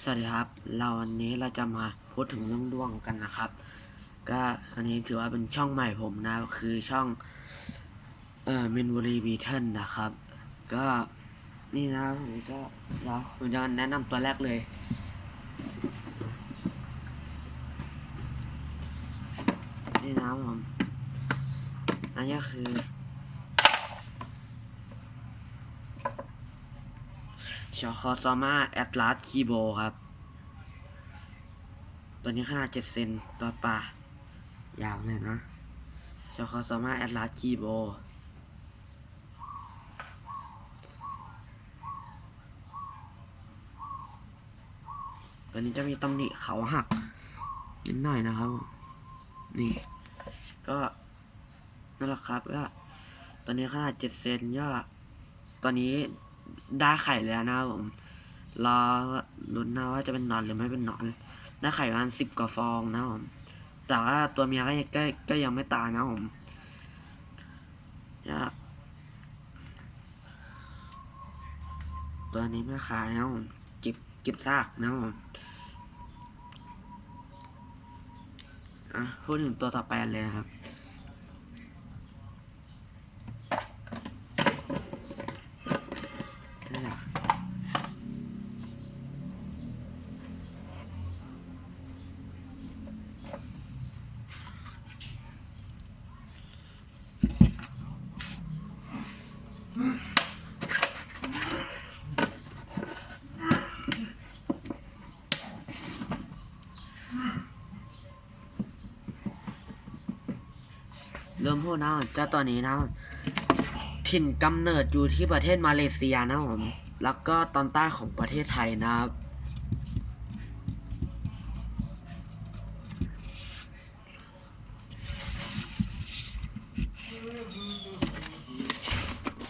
สวัสดีครับ เราวันนี้เราจะมาพูดถึงเรื่องดวงกันนะครับ ก็อันนี้ถือว่าเป็นช่องใหม่ผมนะ คือช่องเอ่อมินบุรีบีเทิลนะครับ ก็นี่นะผมจะเราผมจะแนะนำตัวแรกเลย นี่นะผมอันนี้ก็คือ ชอคอซอมาแอตลาสคีโบครับ ตัวนี้ขนาดเจ็ดเซนตัวปลายาวเลยนะชอคอซอมาแอตลาสคีโบตัวนี้จะมีตำหนิเขาหักนิดหน่อยนะครับ นี่ ก็นั่นแหละครับก็ตอนนี้ขนาดเจ็ดเซนก็ตอนนี้ ได้ไข่แล้วนะผม รอลุ้นนะว่าจะเป็นนอนหรือไม่เป็นนอน ได้ไข่ประมาณสิบกว่าฟองนะผม แต่ว่าตัวเมียก็ยังก็ก็ยังไม่ตายนะผมจะตัวนี้ไม่ขายนะผมเก็บเก็บซากนะผมอะพูดถึงตัวต่อไปเลยนะครับ เริ่มพูดนะเจ้าตัวนี้นะถิ่นกำเนิดอยู่ที่ประเทศมาเลเซียนะผมแล้วก็ตอนใต้ของประเทศไทยนะครับ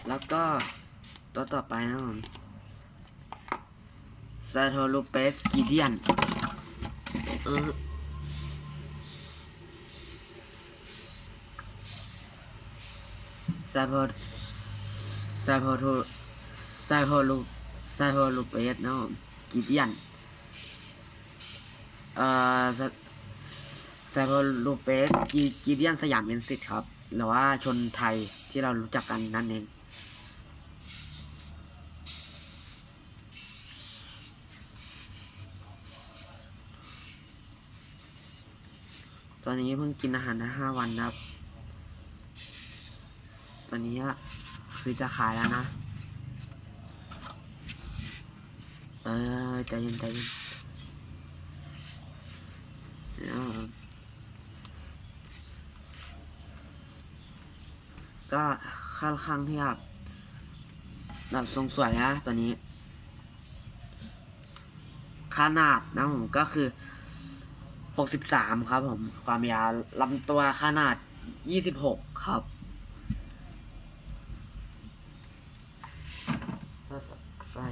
แล้วก็ตัวต่อไปนะครับผมซาโทลูเปสกิเดียนเออ ซาโพซาโพโทซาโพลูซาโพลูเปสนะครับผมกิเดียนเอ่อซาซโพลูเปสกิกิเดียนสยามเอ็นซิตครับหรือว่าชนไทยที่เรารู้จักกันนั่นเองตอนนี้เพิ่งกินอาหารได้ห้าวันนะครับ ตอนนี้คือจะขายแล้วนะ เออใจเย็นใจเย็นก็ค่อนข้างที่แบบแบบทรงสวยนะตัวนี้ ขนาดนะผมก็คือหกสิบสามครับผม ความยาวลำตัวขนาดยี่สิบหกครับใส่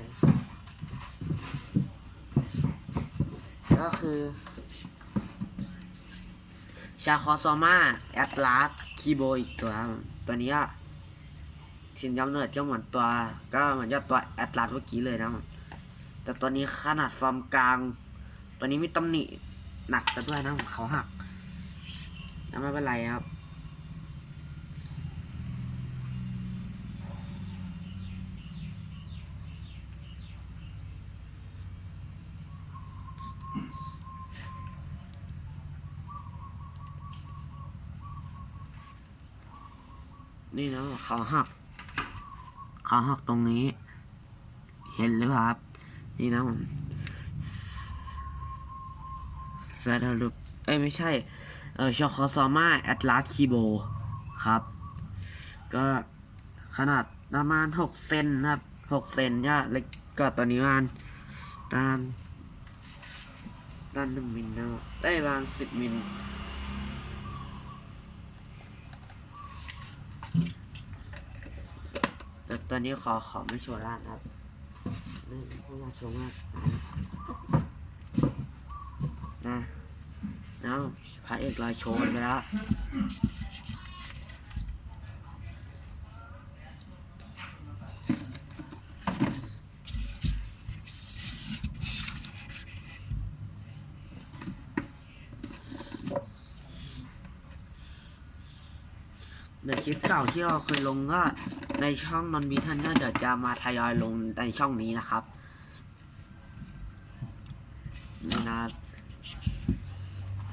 ก็ คือชาคอซอมาแอตลาสคีโบอีกตัวตัวนี้อะถิ่นกำเนิดก็เหมือนตัว ก็เหมือนกับตัวแอตลาสเมื่อกี้เลยนะแต่ตัวนี้ขนาดฟอร์มกลาง ตัวนี้มีตำหนิหนักแต่ด้วยนะของเขาหักแล้วไม่เป็นไรครับ นี่นะเขาหักเขาหักตรงนี้ เห็นหรือครับ นี่นะผมซาดาลุปเอ้ยไม่ใช่ เออชอคอซอมาแอตลาสคีโบครับ ก็ขนาดประมาณหกเซนนะครับหกเซนย่าเล็กก็ตัวนี้ประมาณตามด้านหนึ่งมิลนะได้ประมาณสิบมิล แต่ตอนนี้ขอขอไม่โชว์ร้านครับไม่ไม่อยากโชว์มากนะนะพระเอกลอยโชว์ไปแล้ว รือคลิปเก่าที่เราเคยลงก็ในช่องนอนบีทันเนอร์เดี๋ยวจะมาทยอยลงในช่องนี้นะครับนี่นะ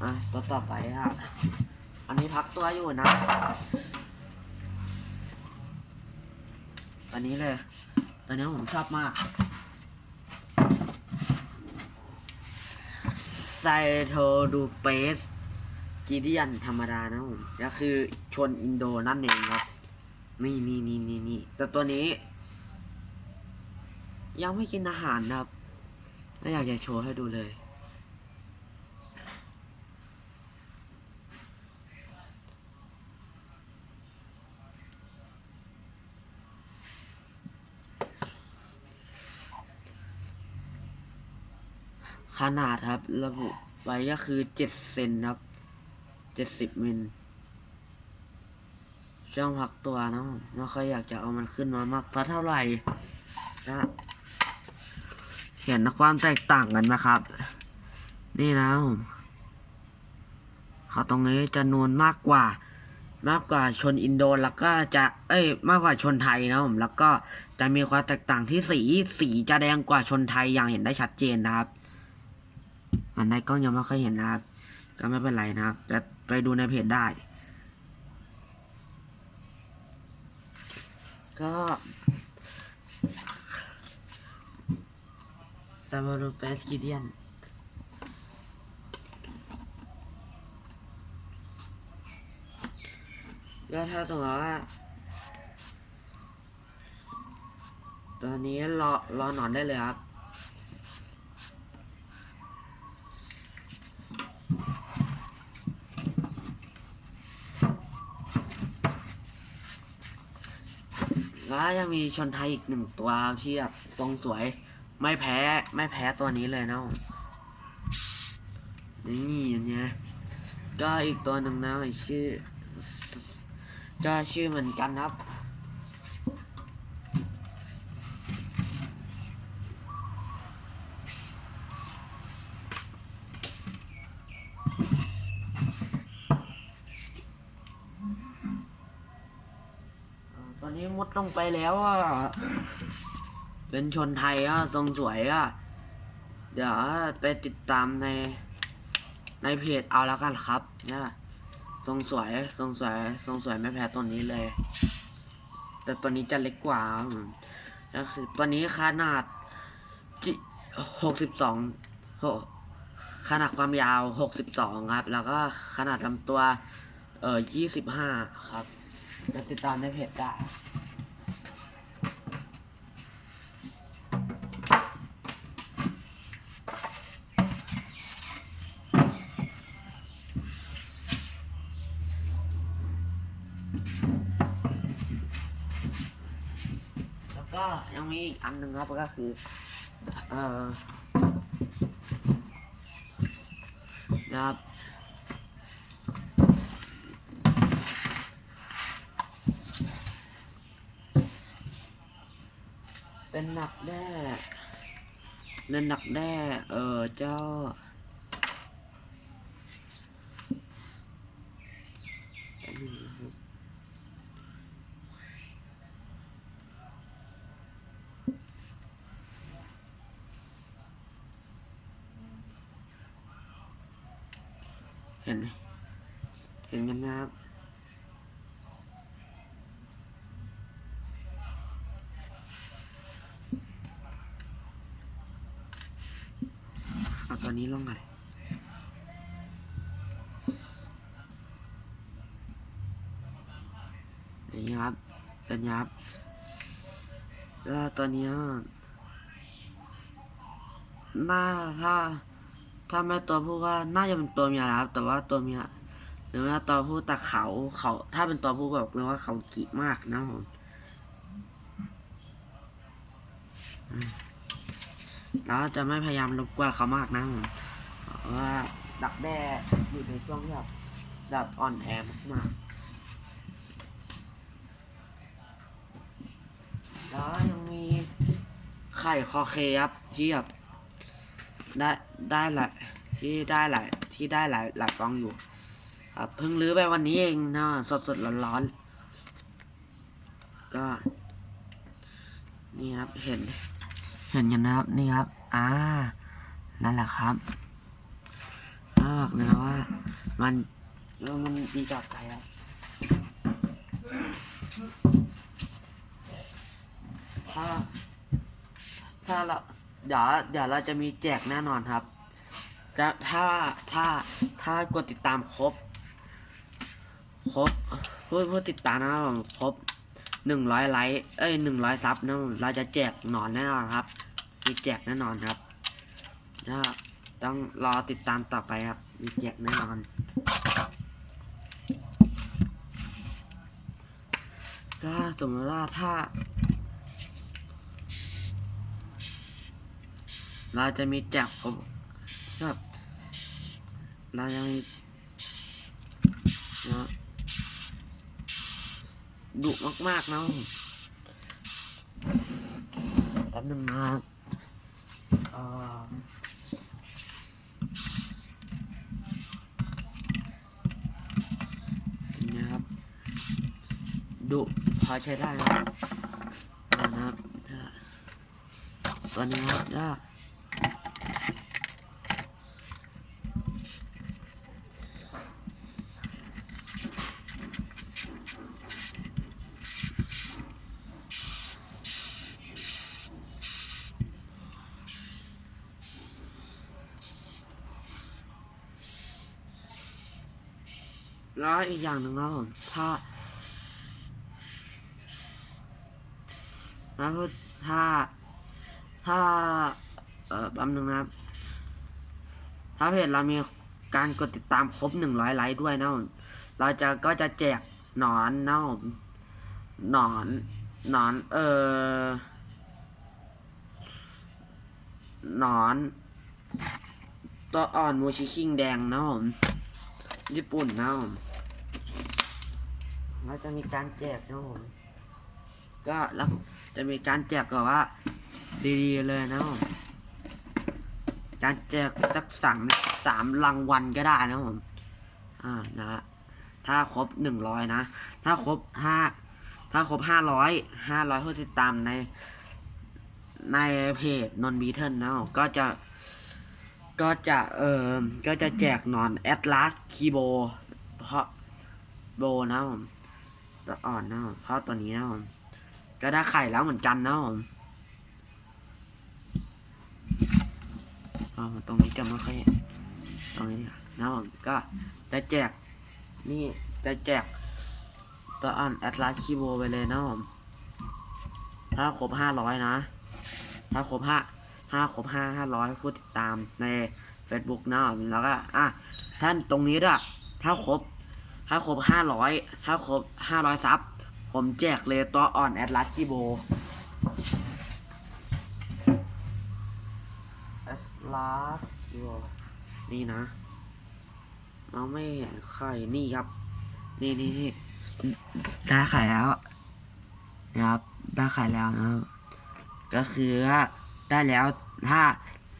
อะตัวต่อไปอะ อันนี้พักตัวอยู่นะ อันนี้เลยตอนนี้ผมชอบมาก ไซโทดูเปสกีเดียนธรรมดานะผมก็คือ นอินโดนั่นเองครับนี่นี่นี่นี่นี่แต่ตัวนี้ ยังไม่กินอาหารนะครับไม่อยากจะโชว์ให้ดูเลย ขนาดครับ ระบุไว้ก็คือเจ็ดเซนครับเจ็ดสิบมิล ช่วงพักตัวนะผมไม่ค่อยอยากจะเอามันขึ้นมามากเท่าไหร่นะเห็นความแตกต่างกันไหมครับ นี่นะผมเขาตรงนี้จะนวลมากกว่า มากกว่าชนอินโดแล้วก็จะเอ้ย มากกว่าชนไทยนะผมแล้วก็จะมีความแตกต่างที่สีสีจะแดงกว่าชนไทยอย่างเห็นได้ชัดเจนนะครับอันในกล้องยังไม่ค่อยเห็นนะครับ ก็ไม่เป็นไรนะครับไปดูในเพจได้ ก็ซาบารูเปสกิเดียนก็ถ้าสมมติว่าตอนนี้รอรอหนอนได้เลยครับ แล้วยังมีชนไทยอีกหนึ่งตัวที่แบบทรงสวย ไม่แพ้ไม่แพ้ตัวนี้เลยนะนี่อันเนี้ยก็อีกตัวหนึ่งนะชื่อ ก็ชื่อเหมือนกันครับ อนนี้มุดลงไปแล้วอะ เป็นชนไทยอะทรงสวยอะ เดี๋ยวไปติดตามในในเพจเอาแล้วกันครับนะทรงสวยทรงสวยทรงสวยไม่แพ้ตัวนี้เลย แต่ตัวนี้จะเล็กกว่าก็คือตัวนี้ขนาดจิหกสิบสองขนาดความยาวหกสิบสองครับ แล้วก็ขนาดลำตัว เอ่อยี่สิบห้าครับติดตามในเพจได้ มีอีกอันหนึ่งครับก็คือเอ่อนะครับเป็นหนักแด้เล่นหนักแด้เออเจ้า แป๊บนึงนะครับ เห็น เห็นกันนะครับ เอาตัวนี้ลงหน่อยนี่ครับเป็นไงครับก็ตัวเนี้ยน่าถ้า ถ้าไม่ตัวผู้ก็น่าจะเป็นตัวเมียนะครับ แต่ว่าตัวเมียหรือว่าตัวผู้แต่เขาเขา ถ้าเป็นตัวผู้แบบเรียกว่าเขากิมากนะผมอืมแล้วจะไม่พยายามรบกวนเขามากนะผมเพราะว่าดักแด้อยู่ในช่วงที่แบบแบบอ่อนแอมากแล้วยังมีไข่คอเคครับที่แบบ ได้ได้หลายที่ได้หลายที่ได้หลายหลายกองอยู่ครับเพิ่งรื้อไปวันนี้เองนะสดสดร้อนร้อนก็นี่ครับเห็น เห็นกันนะครับนี่ครับ อ่านั่นแหละครับถ้าบอกเลยนะว่า มันมันดีจากใจครับถ้าถ้าเรา เดี๋ยวเดี๋ยวเราจะมีแจกแน่นอนครับจะถ้าถ้าถ้ากดติดตามครบ ครบผู้ผู้ติดตามนะครับผมครบหนึ่งร้อยไลค์เอ้ยหนึ่งร้อยซับนะเราจะแจกหนอนแน่นอนครับ มีแจกแน่นอนครับถ้าต้องรอติดตามต่อไปครับ มีแจกแน่นอนก็สมมติว่าถ้า เราจะมีแจกผมแบบเราจะมีนะดุมากๆนะแป๊บนึงนะนะครับดุพอใช้ได้นะครับตอนนี้ครับ แล้วอีกอย่างหนึ่งนะผมถ้าแล้วถ้า ถ้า เอ่อแป๊บนึงนะครับ ถ้าเพจเรามีการกดติดตามครบหนึ่งร้อยไลค์ด้วยนะผมเราจะก็จะแจกหนอนนะผมหนอนหนอน เอ่อหนอน ตัวอ่อนมูชิคิงแดงนะผมญี่ปุ่นนะผม เราจะมีการแจกนะผมก็แล้วจะมีการแจกแบบว่า ดีๆเลยนะผมการแจกสักสามสามรางวัลก็ได้นะผมอ่านะถ้าครบหนึ่งร้อยนะ ถ้าครบห้าถ้าครบห้าร้อยห้าร้อยผู้ติดตามในในเพจนนบีเทิลนะผมก็จะ ก็จะเออก็จะแจกหนอนแอตลาสคีโบเพราะโบนะผม ตัวอ่อนนะผมเพราะตัวนี้นะผมก็ได้ไข่แล้วเหมือนกันนะผมตรงนี้จะไม่ค่อยเห็นตรงนี้เนี่ยนะผมก็จะแจกนี่จะแจกตัวอ่อนแอตลาสคีโบไปเลยนะผมถ้าครบห้าร้อยนะ ถ้าครบห้าห้าครบห้าห้าร้อยผู้ติดตามใน Facebook นะแล้วก็อะท่านตรงนี้ด้วยถ้าครบ ถ้าครบห้าร้อยถ้าครบห้าร้อยซับ ผมแจกเลยตัวอ่อนแอดลัสชิโบแอดลัสชิโบนี่นะ เราไม่เห็นใครนี่ครับ นี่นี่นี่ได้ขายแล้วนะครับได้ขายแล้วนะครับก็คือได้แล้วถ้า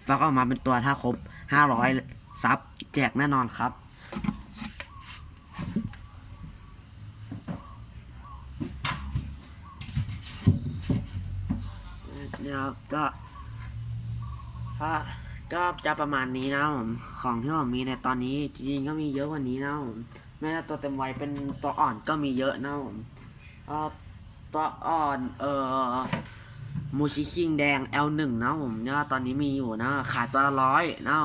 ฟักออกมาเป็นตัวถ้าครบห้าร้อยซับแจกแน่นอนครับ นี่ยครับก็ถ้าก็จะประมาณนี้นะผมของที่ผมมีในตอนนี้จริงๆก็มีเยอะกว่านี้นะผมแม้แต่ตัวเต็มวัยเป็นตัวอ่อนก็มีเยอะนะผมก็ตัวอ่อนเอ่อมูชิคิงแดง L1 นะผมเนี่ยตอนนี้มีอยู่นะขายตัวละร้อยนะ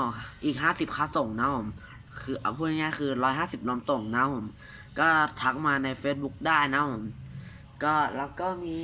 อีกห้าสิบค่าส่งนะผมคือเอาพูดง่ายๆคือร้อยห้าสิบรวมส่งนะผมก็ทักมาใน Facebook ได้นะผมก็แล้วก็มี